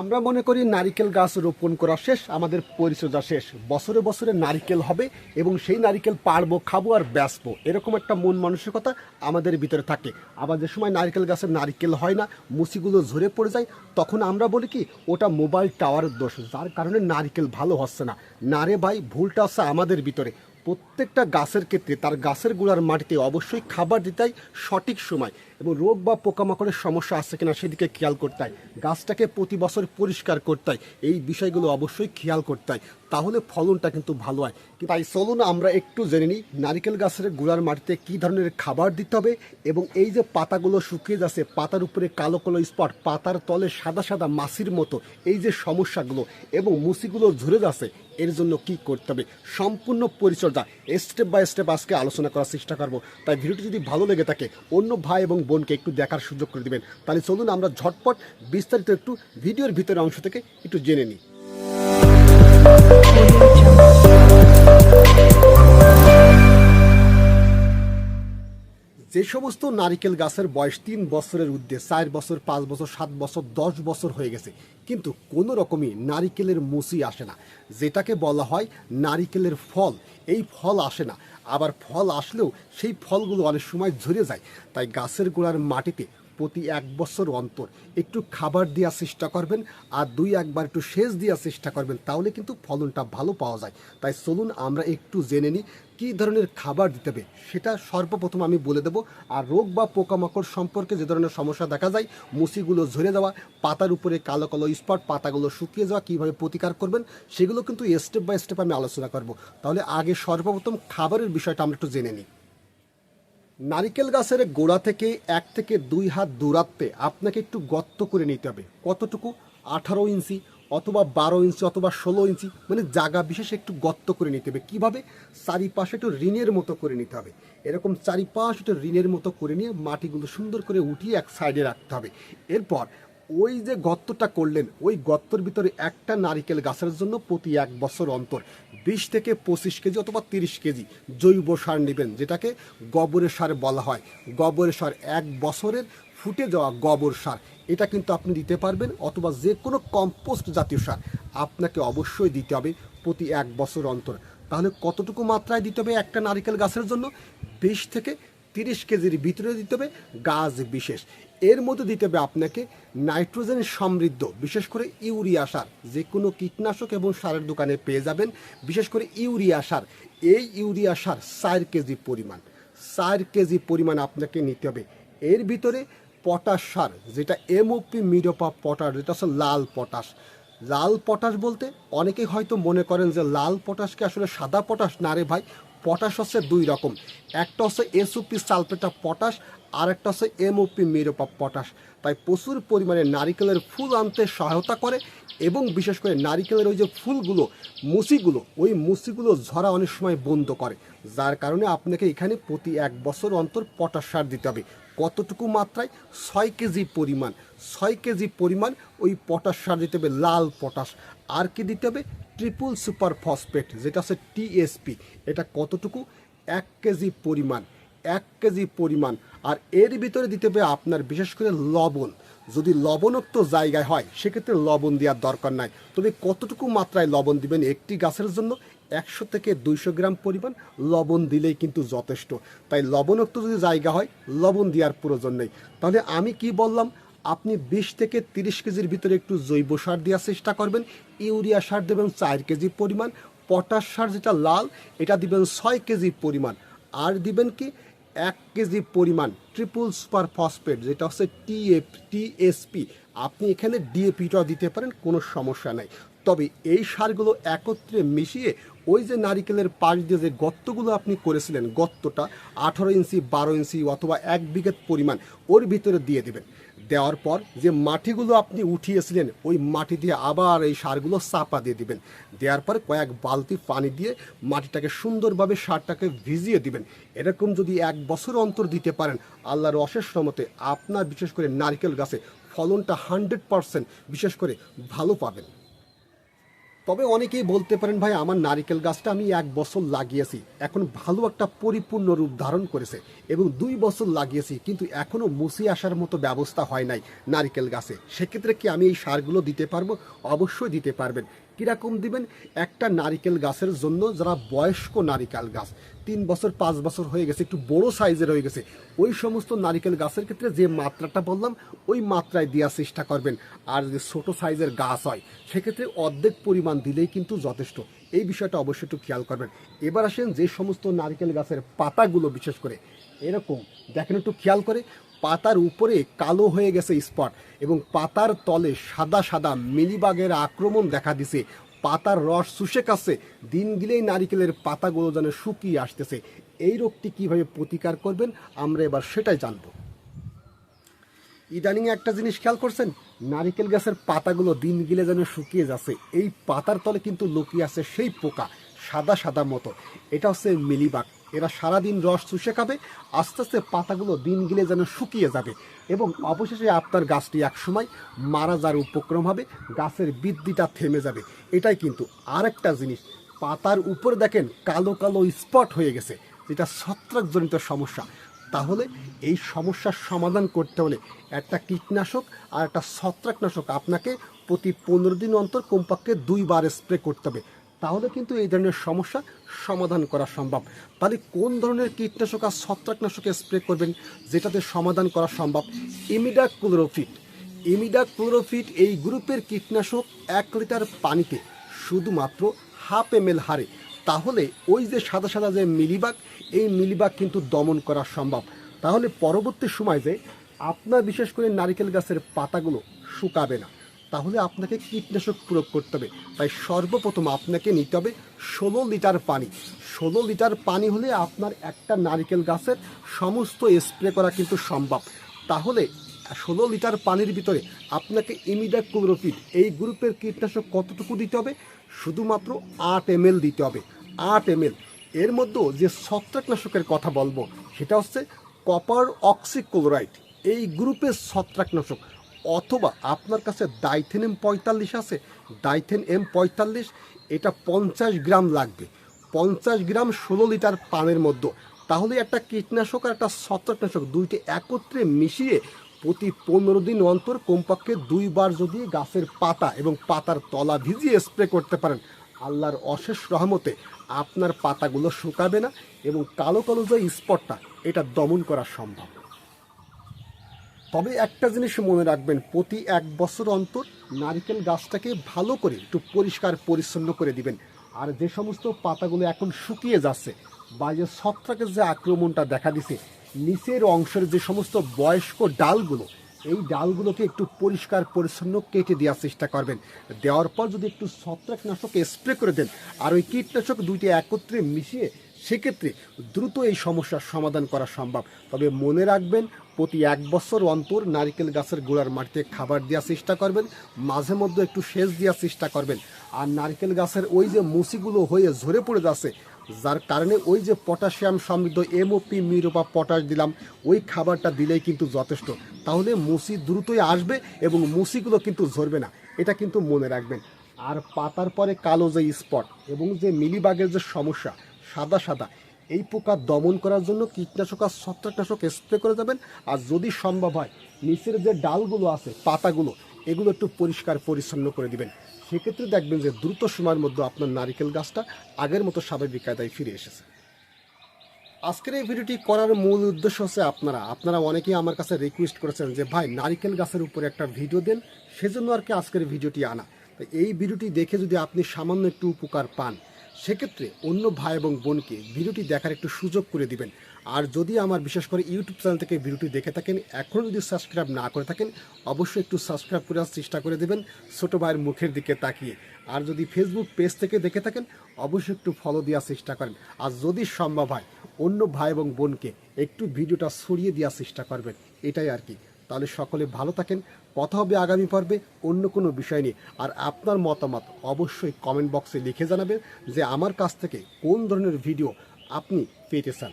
আমরা মনে করি নারিকেল গাছ রোপণ করা শেষ, আমাদের পরিচর্যা শেষ। বছরে বছরে নারিকেল হবে এবং সেই নারিকেল পারব খাব আর বেচবো। এরকম একটা মন মানসিকতা আমাদের ভিতরে থাকে। আবার যে সময় নারিকেল গাছের নারিকেল হয় না, মুসিগুলো ঝরে পড়ে যায়, তখন আমরা বলি কি, ওটা মোবাইল টাওয়ারের দোষ, যার কারণে নারিকেল ভালো হচ্ছে না। না রে ভাই, ভুলটা হচ্ছে আমাদের ভিতরে। প্রত্যেকটা গাছের ক্ষেত্রে, তার গাছের গোড়ার মাটিতে অবশ্যই খাবার দিতে হয় সঠিক সময় এবং রোগ বা পোকামাকড়ের সমস্যা আছে কিনা সেদিকে খেয়াল করতে হয়। গাছটাকে প্রতি বছর পরিষ্কার করতে হয়। এই বিষয়গুলো অবশ্যই খেয়াল করতে হয়। তাহলে ফলনটা কিন্তু ভালো হয়। তাই চলুন আমরা একটু জেনে নিই নারিকেল গাছের গোড়ার মাটিতে কী ধরনের খাবার দিতে হবে এবং এই যে পাতাগুলো শুকিয়ে যাচ্ছে, পাতার উপরে কালো কালো স্পট, পাতার তলে সাদা সাদা মাছির মতো এই যে সমস্যাগুলো এবং মুসিগুলো ঝরে যাচ্ছে এর জন্য কি করতে হবে? সম্পূর্ণ পরিচর্যা স্টেপ বাই স্টেপ আজকে আলোচনা করার চেষ্টা করব। তাই ভিডিওটি যদি ভালো লেগে থাকে, অন্য ভাই এবং বোনকে একটু দেখার সুযোগ করে দিবেন। তাহলে চলুন আমরা ঝটপট বিস্তারিত একটু ভিডিওর ভিতরে অংশ থেকে একটু জেনে নিই। যে সমস্ত নারিকেল গাছের বয়স তিন বছরের ঊর্ধ্বে, চার বছর, পাঁচ বছর, সাত বছর, দশ বছর হয়ে গেছে, কিন্তু কোনো রকমই নারিকেলের মুসি আসে না। যেটাকে বলা হয় নারিকেলের ফল, এই ফল আসে না। আবার ফল আসলেও সেই ফলগুলো অনেক সময় ঝরে যায়। তাই গাছের গোড়ার মাটিতে প্রতি এক বছর অন্তর। একটু খাবার দেওয়ার চেষ্টা করবেন আর দুই একবার একটু সেচ দেওয়ার চেষ্টা করবেন, তাহলে কিন্তু ফলনটা ভালো পাওয়া যায়। তাই চলুন আমরা একটু জেনে নিই কী ধরনের খাবার দিতে হবে, সেটা সর্বপ্রথম আমি বলে দেবো। আর রোগ বা পোকামাকড় সম্পর্কে যে ধরনের সমস্যা দেখা যায়, মুসিগুলো ঝরে যাওয়া, পাতার উপরে কালো কালো স্পট, পাতাগুলো শুকিয়ে যাওয়া কীভাবে প্রতিকার করবেন, সেগুলো কিন্তু স্টেপ বাই স্টেপ আমি আলোচনা করব। তাহলে আগে সর্বপ্রথম খাবারের বিষয়টা আমরা একটু জেনে নিই। নারিকেল গাছের গোড়া থেকে এক থেকে দুই হাত দূরাত্বে আপনাকে একটু গর্ত করে নিতে হবে। কতটুকু? আঠারো ইঞ্চি অথবা বারো ইঞ্চি অথবা ষোলো ইঞ্চি মানে জায়গা বিশেষে একটু গর্ত করে নিতে হবে। কীভাবে? চারিপাশে একটু ঋণের মতো করে নিতে হবে। এরকম চারিপাশ একটু ঋণের মতো করে নিয়ে মাটিগুলো সুন্দর করে উঠিয়ে এক সাইডে রাখতে হবে। এরপর ওই যে গর্তটা করলেন, ওই গর্তর ভিতরে একটা নারিকেল গাছের জন্য প্রতি এক বছর অন্তর বিশ থেকে পঁচিশ কেজি অথবা তিরিশ কেজি জৈব সার নেবেন, যেটাকে গোবরের সার বলা হয়। গোবরের সার এক বছরের ফুটে যাওয়া গোবর সার। এটা কিন্তু আপনি দিতে পারবেন অথবা যে কোনো কম্পোস্ট জাতীয় সার আপনাকে অবশ্যই দিতে হবে প্রতি এক বছর অন্তর। তাহলে কতটুকু মাত্রায় দিতে হবে একটা নারিকেল গাছের জন্য? বিশ থেকে তিরিশ কেজির ভিতরে দিতে হবে গাছ বিশেষ। এর মধ্যে দিতে হবে আপনাকে নাইট্রোজেন সমৃদ্ধ, বিশেষ করে ইউরিয়া সার। যে কোনো কীটনাশক এবং সারের দোকানে পেয়ে যাবেন, বিশেষ করে ইউরিয়া সার। এই ইউরিয়া সার চার কেজি পরিমাণ। চার কেজি পরিমাণ আপনাকে নিতে হবে। এর ভিতরে পটাশ সার, যেটা এমওপি মিডোপা পটাশ, যেটা হচ্ছে লাল পটাশ। লাল পটাশ বলতে অনেকেই হয়তো মনে করেন যে লাল পটাশকে আসলে সাদা পটাশ? না রে ভাই, পটাশ হচ্ছে দুই রকম। একটা হচ্ছে এসওপি সালফেটা পটাশ আর একটা হচ্ছে এমওপি মেরোপা পটাশ। তাই প্রচুর পরিমাণে নারিকেলের ফুল আনতে সহায়তা করে এবং বিশেষ করে নারিকেলের ওই যে ফুলগুলো মুসিগুলো ওই মুসিগুলো ঝরা অনেক সময় বন্ধ করে। যার কারণে আপনাকে এখানে প্রতি এক বছর অন্তর পটাশ সার দিতে হবে। কতটুকু মাত্রায়? ছয় কেজি পরিমাণ। ছয় কেজি পরিমাণ ওই পটাশ সার দিতে হবে, লাল পটাশ। আর কি দিতে হবে? ট্রিপল সুপার ফসফেট, যেটা হচ্ছে টিএসপি এটা কতটুকু? এক কেজি পরিমাণ। এক কেজি পরিমাণ। আর এর ভিতরে দিতে হবে আপনার বিশেষ করে লবণ। যদি লবণাক্ত জায়গায় হয়, সেক্ষেত্রে লবণ দেওয়ার দরকার নাই। তবে কতটুকু মাত্রায় লবণ দিবেন একটি গাছের জন্য? একশো থেকে দুইশো গ্রাম পরিমাণ লবণ দিলেই কিন্তু যথেষ্ট। তাই লবণাক্ত যদি জায়গা হয়, লবণ দেওয়ার প্রয়োজন নেই। তাহলে আমি কি বললাম? আপনি বিশ থেকে তিরিশ কেজির ভিতরে একটু জৈব সার দেওয়ার চেষ্টা করবেন। ইউরিয়া সার দেবেন চার কেজি পরিমাণ। পটাশ সার যেটা লাল, এটা দিবেন ছয় কেজি পরিমাণ। আর দিবেন কি? এক কেজি পরিমাণ ট্রিপল সুপার ফসফেট যেটা হচ্ছে টিএফ টিএসপি আপনি এখানে ডিএপিটাও দিতে পারেন, কোনো সমস্যা নাই। তবে এই সারগুলো একত্রে মিশিয়ে ওই যে নারিকেলের পাশ দিয়ে যে গর্তগুলো আপনি করেছিলেন, গর্তটা আঠারো ইঞ্চি, বারো ইঞ্চি অথবা এক বিঘের পরিমাণ, ওর ভিতরে দিয়ে দেবেন। দেওয়ার পর যে মাটিগুলো আপনি উঠিয়েছিলেন, ওই মাটি দিয়ে আবার এই সারগুলো চাপা দিয়ে দিবেন। দেওয়ার পর কয়েক বালতি পানি দিয়ে মাটিটাকে সুন্দরভাবে সারটাকে ভিজিয়ে দিবেন। এরকম যদি এক বছর অন্তর দিতে পারেন, আল্লাহর অশেষ রমতে আপনার বিশেষ করে নারিকেল গাছে ফলনটা হান্ড্রেড পারসেন্ট বিশেষ করে ভালো পাবেন। তবে অনেকেই বলতে পারেন, ভাই, আমার নারিকেল গাছটা আমি এক বছর লাগিয়েছি। এখন ভালো একটা পরিপূর্ণ রূপ ধারণ করেছে এবং দুই বছর লাগিয়েছি, কিন্তু এখনও মুসি আসার মতো ব্যবস্থা হয় নাই নারিকেল গাছে। সেক্ষেত্রে কি আমি এই সারগুলো দিতে পারব? অবশ্যই দিতে পারবেন। কীরকম দিবেন? একটা নারিকেল গাছের জন্য যারা বয়স্ক নারিকেল গাছ, তিন বছর, পাঁচ বছর হয়ে গেছে, একটু বড় সাইজের হয়ে গেছে, ওই সমস্ত নারিকেল গাছের ক্ষেত্রে যে মাত্রাটা বললাম, ওই মাত্রায় দেওয়ার চেষ্টা করবেন। আর যে ছোটো সাইজের গাছ হয়, সেক্ষেত্রে অর্ধেক পরিমাণ দিলেই কিন্তু যথেষ্ট। এই বিষয়টা অবশ্যই একটু খেয়াল করবেন। এবার আসেন যে সমস্ত নারিকেল গাছের পাতাগুলো বিশেষ করে, এরকম। দেখেন একটু খেয়াল করে পাতার উপরে কালো হয়ে গেছে স্পট এবং পাতার তলে সাদা সাদা মিলিবাগের আক্রমণ দেখা দিছে। পাতার রস শুষে কাছে, দিন গিলেই নারিকেলের পাতাগুলো যেন শুকিয়ে আসতেছে। এই রোগটি কীভাবে প্রতিকার করবেন, আমরা এবার সেটাই জানব। ইদানিং একটা জিনিস খেয়াল করছেন? নারিকেল গাছের পাতাগুলো দিন গিলে যেন শুকিয়ে যাচ্ছে। এই পাতার তলে কিন্তু লুকিয়ে আছে সেই পোকা, সাদা সাদা মতো। এটা হচ্ছে মিলিবাগ। এরা সারাদিন রস চুষে খাবে, আস্তে আস্তে পাতাগুলো দিন গেলে যেন শুকিয়ে যাবে এবং অবশেষে আপনার গাছটি একসময় মারা যাওয়ার উপক্রম হবে, গাছের বৃদ্ধিটা থেমে যাবে। এটাই কিন্তু আরেকটা জিনিস। পাতার উপরে দেখেন কালো কালো স্পট হয়ে গেছে, যেটা ছত্রাকজনিত সমস্যা। তাহলে এই সমস্যার সমাধান করতে হলে একটা কীটনাশক আর একটা ছত্রাকনাশক আপনাকে প্রতি পনেরো দিন অন্তর কমপক্ষে দুইবার স্প্রে করতে হবে। তাহলে কিন্তু এই ধরনের সমস্যা সমাধান করা সম্ভব। তাহলে কোন ধরনের কীটনাশক আর ছত্রাকনাশকে স্প্রে করবেন যেটাতে সমাধান করা সম্ভব? ইমিডা ক্লোরোফিট ইমিডা ক্লোরোফিট এই গ্রুপের কীটনাশক এক লিটার পানিতে শুধুমাত্র হাফ এম এল হারে। তাহলে ওই যে সাদা সাদা যে মিলিবাগ, এই মিলিবাগ কিন্তু দমন করা সম্ভব। তাহলে পরবর্তী সময় যে আপনার বিশেষ করে নারিকেল গাছের পাতাগুলো শুকাবে না। তাহলে আপনাকে কীটনাশক প্রয়োগ করতে হবে। তাই সর্বপ্রথম আপনাকে নিতে হবে ষোলো লিটার পানি। ষোলো লিটার পানি হলে আপনার একটা নারিকেল গাছের সমস্ত স্প্রে করা কিন্তু সম্ভব। তাহলে ষোলো লিটার পানির ভিতরে আপনাকে ইমিডা ক্লোরোফিট এই গ্রুপের কীটনাশক কতটুকু দিতে হবে? শুধুমাত্র আট এম দিতে হবে। আট এম এর মধ্যেও যে ছত্রাকনাশকের কথা বলব, সেটা হচ্ছে কপার অক্সিক্লোরাইড। এই গ্রুপের ছত্রাকনাশক অথবা আপনার কাছে ডাইথেন এম পঁয়তাল্লিশ আছে। ডাইথেন এম পঁয়তাল্লিশ, এটা পঞ্চাশ গ্রাম লাগবে। পঞ্চাশ গ্রাম ষোলো লিটার পানের মধ্যে। তাহলে একটা কীটনাশক আর একটা ছত্রাকনাশক দুইটি একত্রে মিশিয়ে প্রতি পনেরো দিন অন্তর কমপক্ষে দুইবার যদি গাছের পাতা এবং পাতার তলা ভিজিয়ে স্প্রে করতে পারেন, আল্লাহর অশেষ রহমতে আপনার পাতাগুলো শুকাবে না এবং কালো কালো যে স্পটটা, এটা দমন করা সম্ভব। তবে একটা জিনিস মনে রাখবেন, প্রতি এক বছর অন্তর নারকেল গাছটাকে ভালো করে একটু পরিষ্কার পরিচ্ছন্ন করে দিবেন। আর যে সমস্ত পাতাগুলো এখন শুকিয়ে যাচ্ছে বা যে ছত্রাকের যে আক্রমণটা দেখা দিছে, নিচের অংশের যে সমস্ত বয়স্ক ডালগুলো, এই ডালগুলোকে একটু পরিষ্কার পরিচ্ছন্ন কেটে দেওয়ার চেষ্টা করবেন। দেওয়ার পর যদি একটু ছত্রাকনাশক স্প্রে করে দেন, আর ওই কীটনাশক দুইটি একত্রে মিশিয়ে সেক্ষেত্রে দ্রুত এই সমস্যার সমাধান করা সম্ভব। তবে মনে রাখবেন, প্রতি এক বছর অন্তর নারকেল গাছের গোড়ার মাটিতে খাবার দেওয়ার চেষ্টা করবেন, মাঝে মধ্যে একটু সেচ দেওয়ার চেষ্টা করবেন। আর নারকেল গাছের ওই যে মুসিগুলো হয়ে ঝরে পড়ে যাচ্ছে, যার কারণে ওই যে পটাশিয়াম সমৃদ্ধ এমওপি মিরোপা পটাশ দিলাম, ওই খাবারটা দিলেই কিন্তু যথেষ্ট। তাহলে মুসি দ্রুতই আসবে এবং মুসিগুলো কিন্তু ঝরবে না, এটা কিন্তু মনে রাখবেন। আর পাতার পরে কালো যে স্পট এবং যে মিলিবাগের যে সমস্যা সাদা সাদা। এই পোকা দমন করার জন্য কীটনাশক আর ছত্রাকনাশক স্প্রে করে যাবেন। আর যদি সম্ভব হয়, নিচের যে ডালগুলো আছে, পাতাগুলো, এগুলো একটু পরিষ্কার পরিচ্ছন্ন করে দিবেন। সেক্ষেত্রে দেখবেন যে দ্রুত সময়ের মধ্যে আপনার নারিকেল গাছটা আগের মতো স্বাভাবিক কায়দায় ফিরে এসেছে। আজকের এই ভিডিওটি করার মূল উদ্দেশ্য হচ্ছে আপনারা। আপনারা অনেকেই আমার কাছে রিকোয়েস্ট করেছেন যে, ভাই, নারিকেল গাছের উপরে একটা ভিডিও দেন, সেজন্য আর কি আজকের ভিডিওটি আনা। এই ভিডিওটি দেখে যদি আপনি সামান্য একটু উপকার পান সেক্ষেত্রে অন্য ভাই এবং বোনকে ভিডিওটি দেখার একটু সুযোগ করে দিবেন। আর যদি আমার বিশেষ করে ইউটিউব চ্যানেল থেকে ভিডিওটি দেখে থাকেন এখনও যদি সাবস্ক্রাইব না করে থাকেন, অবশ্যই একটু সাবস্ক্রাইব করার চেষ্টা করে দেবেন ছোটো ভাইয়ের মুখের দিকে তাকিয়ে। আর যদি ফেসবুক পেজ থেকে দেখে থাকেন, অবশ্যই একটু ফলো দেওয়ার চেষ্টা করেন। আর যদি সম্ভব হয়, অন্য ভাই এবং বোনকে একটু ভিডিওটা ছড়িয়ে দেওয়ার চেষ্টা করবেন। এটাই আর কি। তাহলে সকলে ভালো থাকেন। কথা হবে আগামী পর্বে অন্য কোনো বিষয় নিয়ে। আর আপনার মতামত অবশ্যই কমেন্ট বক্সে লিখে জানাবেন যে আমার কাছ থেকে কোন ধরনের ভিডিও আপনি পেতে চান।